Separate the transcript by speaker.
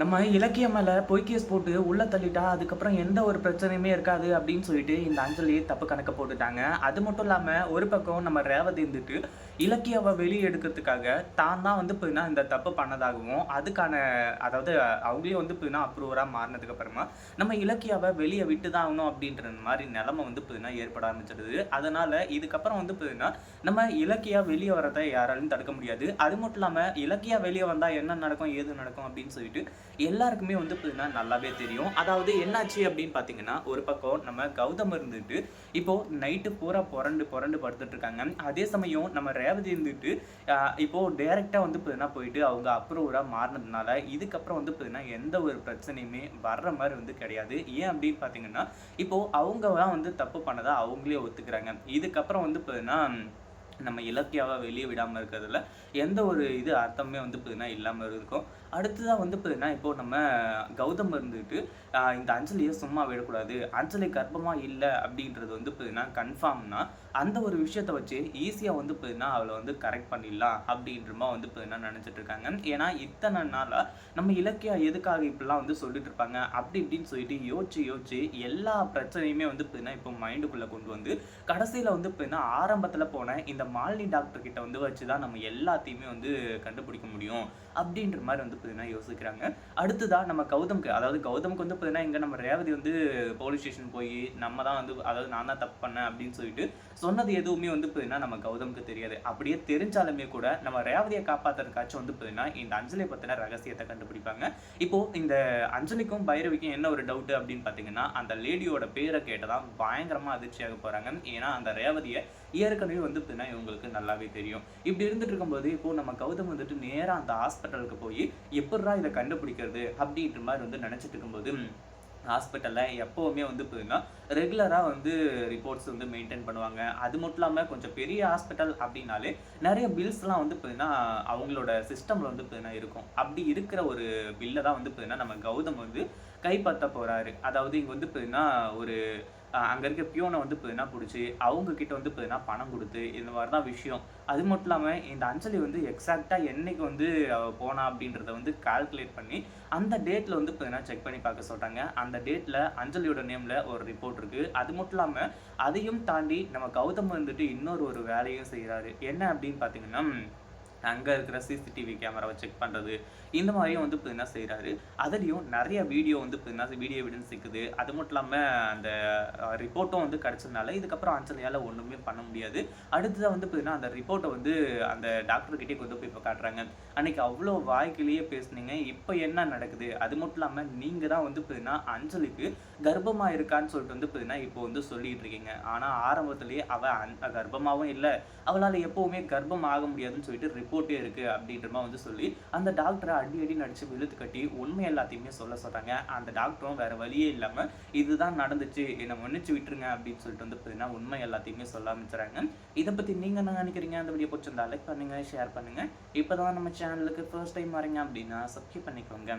Speaker 1: நம்ம இலக்கிய மேலே பொய் கேஸ் போட்டு உள்ள தள்ளிட்டா அதுக்கப்புறம் எந்த ஒரு பிரச்சனையுமே இருக்காது அப்படின்னு சொல்லிட்டு இந்த அஞ்சலி தப்பு கணக்க போட்டுட்டாங்க. அது மட்டும் இல்லாமல் ஒரு பக்கம் நம்ம ரேவதி இருந்துட்டு இலக்கியாவை வெளியே எடுக்கிறதுக்காக தான் தான் வந்து போயினா இந்த தப்பு பண்ணதாகவும் அதுக்கான அதாவது அவங்களே வந்து போயினா அப்ரூவராக மாறினதுக்கு அப்புறமா நம்ம இலக்கியாவை வெளியே விட்டு தான் ஆகணும் அப்படின்ற மாதிரி நிலமை வந்து போயினா ஏற்பட ஆரம்பிச்சிடுது. அதனால இதுக்கப்புறம் வந்து போயினா நம்ம இலக்கியா வெளியே வரதை யாராலையும் தடுக்க முடியாது. அது மட்டும் இல்லாமல் இலக்கியா வெளியே வந்தால் என்ன நடக்கும் ஏது நடக்கும் அப்படின்னு சொல்லிட்டு எல்லாருக்குமே வந்து பார்த்தீங்கன்னா நல்லாவே தெரியும். அதாவது என்னாச்சு அப்படின்னு பார்த்தீங்கன்னா ஒரு பக்கம் நம்ம கௌதம் இருந்துட்டு இப்போது நைட்டு பூரா புரண்டு புரண்டு படுத்துட்டு இருக்காங்க. அதே சமயம் நம்ம ரேவதி இருந்துட்டு இப்போது டைரெக்டாக வந்து பார்த்தீங்கன்னா போயிட்டு அவங்க அப்ரூவராக மாறினதுனால இதுக்கப்புறம் வந்து பார்த்தீங்கன்னா எந்த ஒரு பிரச்சனையுமே வர்ற மாதிரி வந்து கிடையாது. ஏன் அப்படின்னு பார்த்தீங்கன்னா இப்போது அவங்க தான் வந்து தப்பு பண்ணதை அவங்களே ஒத்துக்கிறாங்க. இதுக்கப்புறம் வந்து பார்த்தீங்கன்னா நம்ம இலக்கியாவை வெளியே விடாமல் இருக்கிறதுல எந்த ஒரு இது அர்த்தமே வந்து பார்த்தீங்கன்னா இல்லாமல் இருக்கும். அடுத்ததாக வந்து பார்த்தீங்கன்னா இப்போ நம்ம கௌதம் இருந்துட்டு இந்த அஞ்சலியை சும்மா விடக்கூடாது அஞ்சலி கர்ப்பமாக இல்லை அப்படின்றது வந்து பார்த்தீங்கன்னா கன்ஃபார்ம்னா அந்த ஒரு விஷயத்தை வச்சு ஈஸியாக வந்து பார்த்தீங்கன்னா அவளை வந்து கரெக்ட் பண்ணிடலாம் அப்படின்றமா வந்து பார்த்தீங்கன்னா நினச்சிட்டு இருக்காங்க. ஏன்னா இத்தனை நாளாக நம்ம இலக்கியா எதுக்காக இப்படிலாம் வந்து சொல்லிட்டு இருப்பாங்க? அப்படி இப்படின்னு சொல்லிட்டு யோசிச்சு யோசிச்சு எல்லா பிரச்சனையுமே வந்து பார்த்தீங்கன்னா இப்போ மைண்டுக்குள்ளே கொண்டு வந்து கடைசியில் வந்து பார்த்தீங்கன்னா ஆரம்பத்தில் போன இந்த மாலினி டாக்டர் கிட்ட வந்து வச்சு தான் நம்ம எல்லாத்தையுமே வந்து கண்டுபிடிக்க முடியும் அப்படின்ற மாதிரி வந்து பார்த்தீங்கன்னா யோசிக்கிறாங்க. அடுத்ததா நம்ம கௌதம்க்கு அதாவது கௌதம்க்கு வந்து பார்த்தீங்கன்னா இங்கே நம்ம ரேவதி வந்து போலீஸ் ஸ்டேஷன் போய் நம்ம தான் வந்து அதாவது நான் தான் தப்பு பண்ணேன் அப்படின்னு சொல்லிட்டு சொன்னது எதுவுமே வந்து பார்த்தீங்கன்னா நம்ம கௌதம்க்கு தெரியாது. அப்படியே தெரிஞ்சாலுமே கூட நம்ம ரேவதியை காப்பாற்றுறதுக்காச்சும் வந்து பார்த்தீங்கன்னா இந்த அஞ்சலியை பற்றின ரகசியத்தை கண்டுபிடிப்பாங்க. இப்போ இந்த அஞ்சலிக்கும் பைரவிக்கும் என்ன ஒரு டவுட்டு அப்படின்னு பார்த்தீங்கன்னா அந்த லேடியோட பேரை கேட்டதான் பயங்கரமாக அதிர்ச்சியாக போகிறாங்க ஏன்னா அந்த ரேவதியை ஏற்கனவே வந்து பார்த்தீங்கன்னா இவங்களுக்கு நல்லாவே தெரியும். இப்படி இருந்துட்டு இருக்கும்போது இப்போ நம்ம கௌதம் வந்துட்டு நேராக அந்த ஹாஸ்பிட்டலுக்கு போய் எப்படா இதை கண்டுபிடிக்கிறது அப்படின்ற மாதிரி வந்து நினச்சிட்டு இருக்கும்போது ஹாஸ்பிட்டலில் எப்போவுமே வந்து பார்த்தீங்கன்னா ரெகுலராக வந்து ரிப்போர்ட்ஸ் வந்து மெயின்டைன் பண்ணுவாங்க. அது மட்டும் இல்லாமல் கொஞ்சம் பெரிய ஹாஸ்பிட்டல் அப்படின்னாலே நிறைய பில்ஸ்லாம் வந்து பார்த்தீங்கன்னா அவங்களோட சிஸ்டமில் வந்து பார்த்தீங்கன்னா இருக்கும். அப்படி இருக்கிற ஒரு பில்லை தான் வந்து பார்த்தீங்கன்னா நம்ம கௌதம் வந்து கைப்பற்ற போகிறாரு அதாவது இங்கே வந்து பார்த்தீங்கன்னா ஒரு அங்கே இருக்க பியூனை வந்து பார்த்தீங்கன்னா பிடிச்சி அவங்கக்கிட்ட வந்து பார்த்தீங்கன்னா பணம் கொடுத்து இந்த மாதிரி தான் விஷயம். அது மட்டும் இல்லாமல் இந்த அஞ்சலி வந்து எக்ஸாக்டாக என்னைக்கு வந்து போனா அப்படின்றத வந்து கால்குலேட் பண்ணி அந்த டேட்டில் வந்து பார்த்தீங்கன்னா செக் பண்ணி பார்க்க சொல்கிறாங்க அந்த டேட்டில் அஞ்சலியோட நேமில் ஒரு ரிப்போர்ட் இருக்குது அது மட்டும் இல்லாமல் அதையும் தாண்டி நம்ம கௌதம் வந்துட்டு இன்னொரு ஒரு வேலையும் செய்கிறாரு என்ன அப்படின்னு பார்த்தீங்கன்னா அங்கே இருக்கிற சிசிடிவி கேமராவை செக் பண்ணுறது இந்த மாதிரியும் வந்து பார்த்தீங்கன்னா செய்கிறாரு அதுலேயும் நிறைய வீடியோ வந்து பார்த்தீங்கன்னா வீடியோ எவிடன்ஸ் இருக்குது அது மட்டும் இல்லாமல் அந்த ரிப்போர்ட்டும் வந்து கிடச்சதுனால இதுக்கப்புறம் ஆஞ்சனையால் ஒன்றுமே பண்ண முடியாது. அடுத்ததாக வந்து பார்த்தீங்கன்னா அந்த ரிப்போர்ட்டை வந்து அந்த டாக்டர்கிட்டே கொண்டு போய் இப்போ காட்டுறாங்க. அன்னைக்கு அவ்வளோ வாய்க்கிலேயே பேசுனீங்க. இப்போ என்ன நடக்குது? அது மட்டும் இல்லாமல் நீங்கள் தான் வந்து பார்த்தீங்கன்னா அஞ்சலிக்கு கர்ப்பமாக இருக்கான்னு சொல்லிட்டு வந்து பார்த்தீங்கன்னா இப்போ வந்து சொல்லிகிட்டு இருக்கீங்க. ஆனால் ஆரம்பத்துலேயே அவள் அன் கர்ப்பமாகவும் இல்லை. அவளால் எப்போவுமே கர்ப்பம் ஆக முடியாதுன்னு சொல்லிட்டு போட்டே இருக்கு அப்படின்ற மாதிரி வந்து சொல்லி அந்த டாக்டரை அடி அடி நடிச்சு விழுத்து கட்டி உண்மை எல்லாத்தையுமே சொல்ல சொல்றாங்க. அந்த டாக்டரும் வேற வழியே இல்லாம இதுதான் நடந்துச்சு என்னை மன்னிச்சு விட்டுருங்க அப்படின்னு சொல்லிட்டு வந்து பார்த்தீங்கன்னா உண்மை எல்லாத்தையுமே சொல்ல ஆரம்பிச்சுறாங்க. இதை பத்தி நீங்க என்ன நினைக்கிறீங்க? அந்த வீடியோ பிடிச்சிருந்தா லைக் பண்ணுங்க ஷேர் பண்ணுங்க. இப்போதான் நம்ம சேனலுக்கு ஃபர்ஸ்ட் டைம் வரீங்க அப்படின்னா சப்ஸ்கிரைப் பண்ணிக்கோங்க.